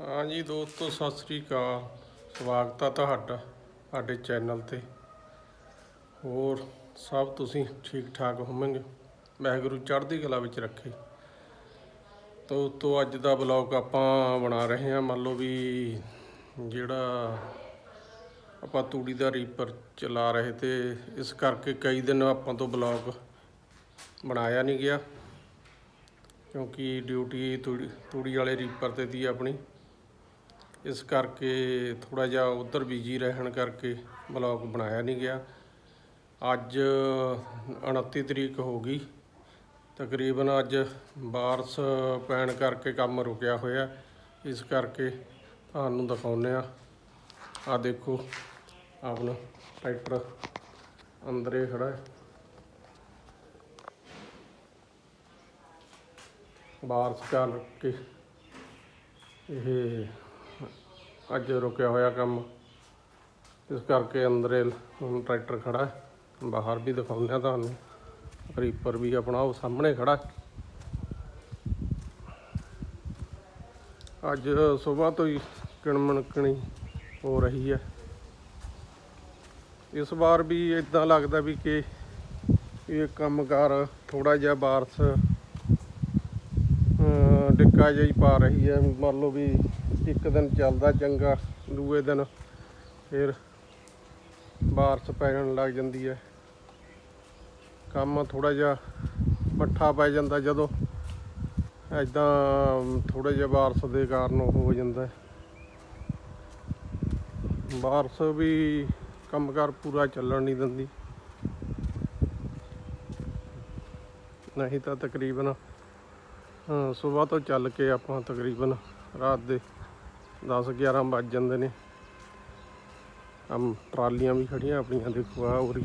ਹਾਂਜੀ ਦੋਸਤੋ, ਸਤਿ ਸ੍ਰੀ ਅਕਾਲ। ਸਵਾਗਤ ਆ ਤੁਹਾਡਾ ਸਾਡੇ ਚੈਨਲ ਤੇ। ਹੋਰ, ਸਭ ਤੁਸੀਂ ਠੀਕ ਠਾਕ ਹੋਵੋਗੇ? ਵਾਹਿਗੁਰੂ ਚੜ੍ਹਦੀ ਕਲਾ ਵਿੱਚ ਰੱਖੇ। ਤੋ ਤੋਂ ਅੱਜ ਦਾ ਬਲੌਗ ਆਪਾਂ ਬਣਾ ਰਹੇ ਹਾਂ। ਮੰਨ ਲਓ ਵੀ ਜਿਹੜਾ ਆਪਾਂ ਤੂੜੀ ਦਾ ਰੀਪਰ ਚਲਾ ਰਹੇ ਤੇ ਇਸ ਕਰਕੇ ਕਈ ਦਿਨ ਆਪਾਂ ਤੋਂ ਬਲੌਗ ਬਣਾਇਆ ਨਹੀਂ ਗਿਆ। ਕਿਉਂਕਿ ਡਿਊਟੀ ਤੂੜੀ ਤੂੜੀ ਵਾਲੇ ਰੀਪਰ ਤੇ ਦੀ ਆਪਣੀ। ਇਸ ਕਰਕੇ ਥੋੜਾ ਜਿਹਾ ਉਧਰ ਬਿਜ਼ੀ ਰਹਿਣ ਕਰਕੇ ਬਲੌਗ ਬਣਾਇਆ ਨਹੀਂ ਗਿਆ। ਅੱਜ 29 ਤਰੀਕ ਹੋ ਗਈ। ਤਕਰੀਬਨ ਅੱਜ ਬਾਰਸ਼ ਪੈਣ ਕਰਕੇ ਕੰਮ ਰੁਕਿਆ ਹੋਇਆ। ਇਸ ਕਰਕੇ ਤੁਹਾਨੂੰ ਦਿਖਾਉਂਦੇ ਆ ਆ ਦੇਖੋ, ਆਪਣਾ ਟਰੈਕਟਰ ਅੰਦਰੇ ਖੜਾ ਹੈ। ਬਾਰਿਸ਼ ਕਰਕੇ ਇਹ ਅੱਜ ਰੁਕਿਆ ਹੋਇਆ ਕੰਮ। ਇਸ ਕਰਕੇ ਅੰਦਰੇ ਹੁਣ ਟਰੈਕਟਰ ਖੜਾ ਬਾਹਰ ਵੀ ਦਿਖਾਉਂਦੇ ਆ ਤੁਹਾਨੂੰ। ਰੀਪਰ ਵੀ ਆਪਣਾ ਉਹ ਸਾਹਮਣੇ ਖੜਾ ਅੱਜ ਸਵੇਰ ਤੋਂ ਹੀ ਕਿਣਮਣਕਣੀ ਹੋ ਰਹੀ ਹੈ। ਇਸ ਵਾਰ ਵੀ ਇਦਾਂ ਲੱਗਦਾ ਵੀ ਕਿ ਇਹ ਕੰਮਕਾਰ ਥੋੜਾ ਜਿਹਾ ਬਾਰਸ਼ ਡਿੱਕਾ ਜਿਹਾ ਹੀ ਪਾ ਰਹੀ ਹੈ। ਮੰਨ ਲਓ ਵੀ ਇੱਕ ਦਿਨ ਚੱਲਦਾ ਚੰਗਾ, ਦੂਏ ਦਿਨ ਫਿਰ ਬਾਰਿਸ਼ ਪੈਣ ਲੱਗ ਜਾਂਦੀ ਹੈ। ਕੰਮ ਥੋੜਾ ਜਿਹਾ ਮੱਠਾ ਪੈ ਜਾਂਦਾ ਜਦੋਂ ਐਦਾਂ ਥੋੜਾ ਜਿਹਾ ਬਾਰਸ਼ ਦੇ ਕਾਰਨ ਉਹ ਹੋ ਜਾਂਦਾ ਬਾਰਸ਼ ਬਾਰਿਸ਼ ਵੀ ਕੰਮਕਾਰ ਪੂਰਾ ਚੱਲਣ ਨਹੀਂ ਦਿੰਦੀ। ਨਹੀਂ ਤਾਂ ਤਕਰੀਬਨ, ਹਾਂ, ਸਵੇਰ ਤੋਂ ਚੱਲ ਕੇ ਆਪਾਂ ਤਕਰੀਬਨ ਰਾਤ ਦੇ 10 11 ਵੱਜ ਜਾਂਦੇ ਨੇ। ਆਮ ਟਰਾਲੀਆਂ ਵੀ ਖੜੀਆਂ ਆਪਣੀਆਂ, ਦੇਖੋ ਆ ਉਰੀ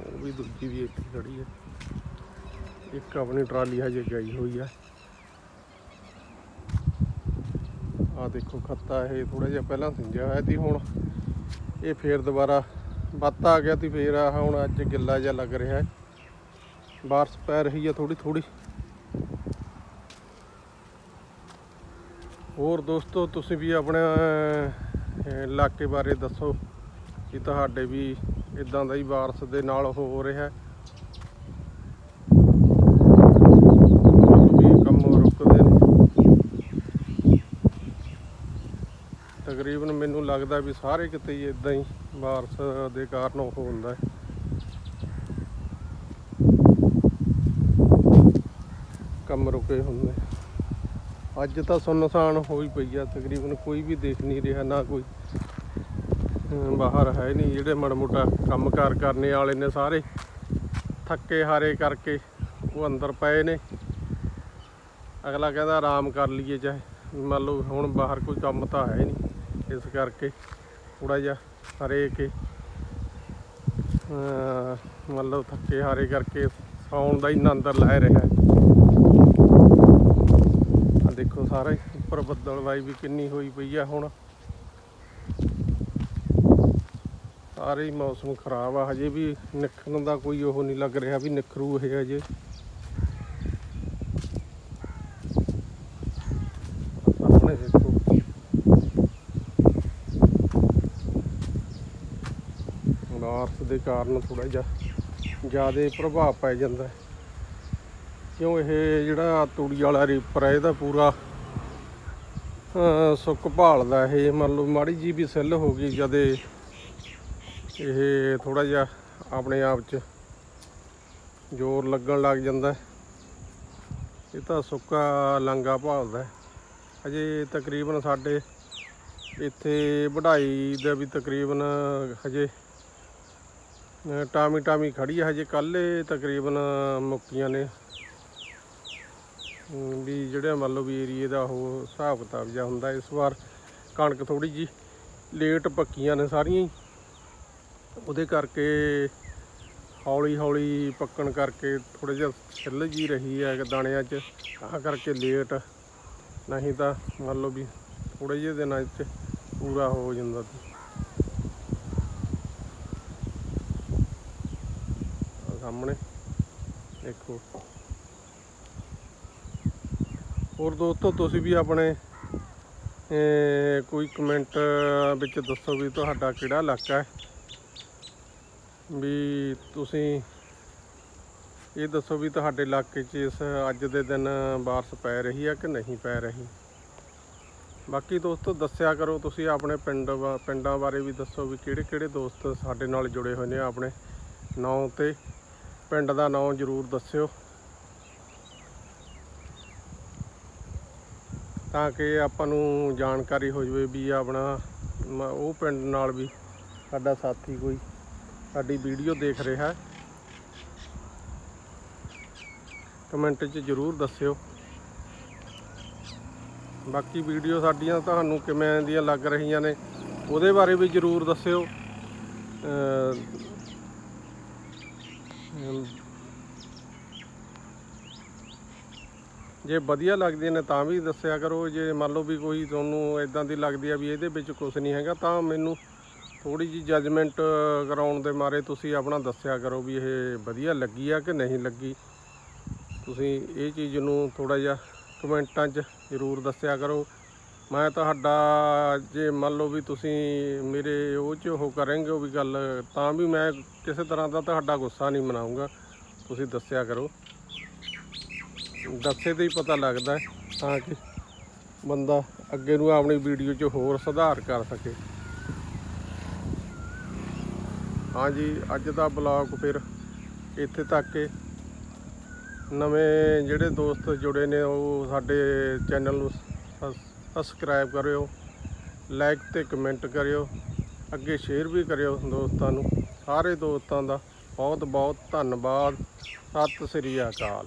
ਉਹ ਵੀ ਦੂਜੀ ਵੀ ਇੱਥੇ ਖੜੀ ਹੈ ਇੱਕ ਆਪਣੀ ਟਰਾਲੀ ਹਜੇ ਗਈ ਹੋਈ ਹੈ ਆ ਦੇਖੋ ਖੱਤਾ ਇਹ ਥੋੜਾ ਜਿਹਾ ਪਹਿਲਾਂ ਸਿੰਜਿਆ ਹੋਇਆ ਸੀ, ਹੁਣ ਇਹ ਫੇਰ ਦੁਬਾਰਾ ਬੱਤ ਆ ਗਿਆ ਤੇ ਫੇਰ ਆ ਹੁਣ ਅੱਜ ਗਿੱਲਾ ਜਿਹਾ ਲੱਗ ਰਿਹਾ। ਹੈ ਬਾਰਿਸ਼ ਪੈ ਰਹੀ ਹੈ ਥੋੜੀ ਥੋੜੀ ਹੋਰ ਦੋਸਤੋ, ਤੁਸੀਂ ਵੀ ਆਪਣੇ ਇਲਾਕੇ ਬਾਰੇ ਦੱਸੋ ਕਿ ਤੁਹਾਡੇ ਵੀ ਇਦਾਂ ਦਾ ਹੀ ਵਾਰਸ ਦੇ ਨਾਲ ਹੋ ਰਿਹਾ। ਵੀ ਕੰਮ ਰੁਕਦੇ ਨੇ। ਤਕਰੀਬਨ ਮੈਨੂੰ ਲੱਗਦਾ ਵੀ ਸਾਰੇ ਕਿਤੇ ਹੀ ਇਦਾਂ ਹੀ ਬਾਰਿਸ਼ ਦੇ ਕਾਰਨ ਉਹ ਹੁੰਦਾ ਹੈ। ਕੰਮ ਰੁਕੇ ਹੁੰਦੇ। ਅੱਜ ਤਾਂ ਸੁੰਨਸਾਨ ਹੋਈ ਪਈ ਆ, ਤਕਰੀਬਨ ਕੋਈ ਵੀ ਦੇਖ ਨਹੀਂ ਰਿਹਾ, ਨਾ ਕੋਈ। ਬਾਹਰ ਹੈ ਨਹੀਂ, ਜਿਹੜੇ ਮਾੜਾ ਮੋਟਾ ਕੰਮਕਾਰ ਕਰਨੇ ਵਾਲੇ ਨੇ ਸਾਰੇ। ਥੱਕੇ ਹਾਰੇ ਕਰਕੇ ਉਹ ਅੰਦਰ ਪਏ ਨੇ। ਅਗਲਾ ਕਹਿੰਦਾ ਆਰਾਮ ਕਰ ਲਈਏ ਚਾਹੇ। ਮੰਨ ਲਓ ਹੁਣ ਬਾਹਰ ਕੋਈ ਕੰਮ ਤਾਂ ਹੈ ਨਹੀਂ, ਇਸ ਕਰਕੇ ਥੋੜਾ ਜਿਹਾ ਹਰੇ ਕੇ। ਮੰਨ ਲਓ ਥੱਕੇ ਹਾਰੇ ਕਰਕੇ ਸੌਣ ਦਾ ਹੀ ਆਨੰਦ ਲੈ ਰਿਹਾ। ਹੈ ਆ ਦੇਖੋ ਸਾਰੇ ਹੀ ਉੱਪਰ ਬੱਦਲਵਾਈ ਵੀ ਕਿੰਨੀ ਹੋਈ ਪਈ ਆ ਹੁਣ। ਸਾਰੇ ਮੌਸਮ ਖਰਾਬ ਆ, ਹਜੇ ਵੀ ਨਿਕਲਣ ਦਾ ਕੋਈ ਉਹ ਨਹੀਂ ਲੱਗ ਰਿਹਾ ਵੀ ਨਿਖਰੂ ਇਹ ਹਜੇ ਸਾਹਮਣੇ ਦੇਖੋ। ਬਾਰਿਸ਼ ਦੇ ਕਾਰਨ ਥੋੜਾ ਜਿਹਾ ਜ਼ਿਆਦਾ ਪ੍ਰਭਾਵ ਪੈ ਜਾਂਦਾ। ਕਿਉਂ ਇਹ ਜਿਹੜਾ ਤੂੜੀ ਵਾਲਾ ਰੀਪਰ ਹੈ ਇਹਦਾ ਪੂਰਾ ਸੁੱਕ ਭਾਲਦਾ ਇਹ, ਮੰਨ ਲਓ ਮਾੜੀ ਜੀ ਵੀ ਸੈੱਲ ਹੋ ਗਈ ਜਦੇ ਇਹ ਥੋੜਾ ਜਿਹਾ ਆਪਣੇ ਆਪ 'ਚ ਜ਼ੋਰ ਲੱਗਣ ਲੱਗ ਜਾਂਦਾ ਇਹ ਤਾਂ ਸੁੱਕਾ ਲਾਂਗਾ ਭਾਲਦਾ ਹੈ। ਅਜੇ ਤਕਰੀਬਨ ਸਾਡੇ ਇੱਥੇ ਵਢਾਈ ਦਾ ਵੀ ਤਕਰੀਬਨ ਹਜੇ ਟਾਮੀ ਟਾਮੀ ਖੜੀ ਹੈ ਹਜੇ ਕੱਲ੍ਹ ਤਕਰੀਬਨ ਮੁੱਕੀਆਂ ਨੇ ਵੀ ਜਿਹੜਾ ਮੰਨ ਲਓ ਵੀ ਏਰੀਏ ਦਾ ਉਹ ਹਿਸਾਬ ਕਿਤਾਬ ਜਿਹਾ ਹੁੰਦਾ ਇਸ ਵਾਰ ਕਣਕ ਥੋੜੀ ਜੀ ਲੇਟ ਪੱਕੀਆਂ ਨੇ ਸਾਰੀਆਂ ਹੀ। ਉਹਦੇ ਕਰਕੇ ਹੌਲੀ ਹੌਲੀ ਪੱਕਣ ਕਰਕੇ ਥੋੜਾ ਜਿਹਾ ਛਿੱਲ ਜੀ ਰਹੀ ਹੈ ਦਾਣਿਆਂ 'ਚ, ਤਾਂ ਕਰਕੇ ਲੇਟ ਨਹੀਂ ਤਾਂ ਮੰਨ ਲਓ ਵੀ ਥੋੜੇ ਜਿਹੇ ਦਿਨਾਂ 'ਚ ਪੂਰਾ ਹੋ ਜਾਂਦਾ ਸੀ। ਸਾਹਮਣੇ ਦੇਖੋ। ਹੋਰ ਦੋਸਤੋ, ਤੁਸੀਂ ਵੀ ਆਪਣੇ ਕੋਈ ਕਮੈਂਟ ਵਿੱਚ ਦੱਸੋ ਵੀ ਤੁਹਾਡਾ ਕਿਹੜਾ ਇਲਾਕਾ ਹੈ? ਵੀ ਤੁਸੀਂ ਇਹ ਦੱਸੋ ਵੀ ਤੁਹਾਡੇ ਇਲਾਕੇ 'ਚ ਇਸ ਅੱਜ ਦੇ ਦਿਨ ਬਾਰਿਸ਼ ਪੈ ਰਹੀ ਹੈ ਕਿ ਨਹੀਂ ਪੈ ਰਹੀ? ਬਾਕੀ ਦੋਸਤੋ, ਦੱਸਿਆ ਕਰੋ, ਤੁਸੀਂ ਆਪਣੇ ਪਿੰਡ ਵਾ- ਪਿੰਡਾਂ ਬਾਰੇ ਵੀ ਦੱਸੋ ਵੀ ਕਿਹੜੇ ਕਿਹੜੇ ਦੋਸਤ ਸਾਡੇ ਨਾਲ ਜੁੜੇ ਹੋਏ ਨੇ ਆਪਣੇ। ਨਾਂ ਤੇ, ਪਿੰਡ ਦਾ ਨਾਂ ਜ਼ਰੂਰ ਦੱਸਿਓ। ਤਾਂ ਕਿ ਆਪਾਂ ਨੂੰ ਜਾਣਕਾਰੀ ਹੋ ਜਾਵੇ ਵੀ ਆਪਣਾ ਮ- ਉਹ ਪਿੰਡ ਨਾਲ ਵੀ ਸਾਡਾ ਸਾਥੀ ਕੋਈ ਸਾਡੀ ਵੀਡੀਓ ਦੇਖ ਰਿਹਾ ਹੈ। ਕਮੈਂਟ 'ਚ ਜ਼ਰੂਰ ਦੱਸਿਓ। ਬਾਕੀ ਵੀਡੀਓ ਸਾਡੀਆਂ ਤੁਹਾਨੂੰ ਕਿਵੇਂ ਦੀਆਂ ਲੱਗ ਰਹੀਆਂ ਨੇ, ਉਹਦੇ ਬਾਰੇ ਵੀ ਜ਼ਰੂਰ ਦੱਸਿਓ ਅਮ, ਅਮ, ਜੇ ਵਧੀਆ ਲੱਗਦੀਆਂ ਨੇ ਤਾਂ ਵੀ ਦੱਸਿਆ ਕਰੋ। ਜੇ ਮੰਨ ਲਓ ਵੀ ਕੋਈ ਤੁਹਾਨੂੰ ਇਦਾਂ ਦੀ ਲੱਗਦੀ ਆ ਵੀ ਇਹਦੇ ਵਿੱਚ ਕੁਝ ਨਹੀਂ ਹੈਗਾ, ਤਾਂ ਮੈਨੂੰ ਥੋੜੀ ਜੀ ਜੱਜਮੈਂਟ ਕਰਾਉਣ ਦੇ ਮਾਰੇ ਤੁਸੀਂ ਆਪਣਾ ਦੱਸਿਆ ਕਰੋ ਵੀ ਇਹ ਵਧੀਆ ਲੱਗੀ ਆ ਕਿ ਨਹੀਂ ਲੱਗੀ। ਤੁਸੀਂ ਇਹ ਚੀਜ਼ ਨੂੰ ਥੋੜਾ ਜਿਹਾ ਕਮੈਂਟਾਂ 'ਚ ਜ਼ਰੂਰ ਦੱਸਿਆ ਕਰੋ। ਮੈਂ ਤੁਹਾਡਾ, ਜੇ ਮੰਨ ਲਓ ਵੀ ਤੁਸੀਂ ਮੇਰੇ ਉਹ 'ਚ ਉਹ ਕਰਾਂਗੇ ਉਹ ਵੀ ਗੱਲ, ਤਾਂ ਵੀ ਮੈਂ ਕਿਸੇ ਤਰ੍ਹਾਂ ਦਾ ਤੁਹਾਡਾ ਗੁੱਸਾ ਨਹੀਂ ਮਨਾਉਂਗਾ ਤੁਸੀਂ ਦੱਸਿਆ ਕਰੋ। ਦੱਸੇ ਤੇ ਹੀ ਪਤਾ ਲੱਗਦਾ ਤਾਂ ਕਿ ਬੰਦਾ ਅੱਗੇ ਨੂੰ ਆਪਣੀ ਵੀਡੀਓ 'ਚ ਹੋਰ ਸੁਧਾਰ ਕਰ ਸਕੇ। ਹਾਂਜੀ ਅੱਜ ਦਾ ਬਲੌਗ ਫਿਰ ਇੱਥੇ ਤੱਕ ਹੀ। ਨਵੇਂ ਜਿਹੜੇ ਦੋਸਤ ਜੁੜੇ ਨੇ, ਉਹ ਸਾਡੇ ਚੈਨਲ ਨੂੰ ਸਬਸਕ੍ਰਾਈਬ ਕਰਿਓ, ਲਾਈਕ ਤੇ ਕਮੈਂਟ ਕਰਿਓ, ਅੱਗੇ ਸ਼ੇਅਰ ਵੀ ਕਰਿਓ ਦੋਸਤਾਂ ਨੂੰ। ਸਾਰੇ ਦੋਸਤਾਂ ਦਾ ਬਹੁਤ ਬਹੁਤ ਧੰਨਵਾਦ। ਸਤਿ ਸ੍ਰੀ ਅਕਾਲ।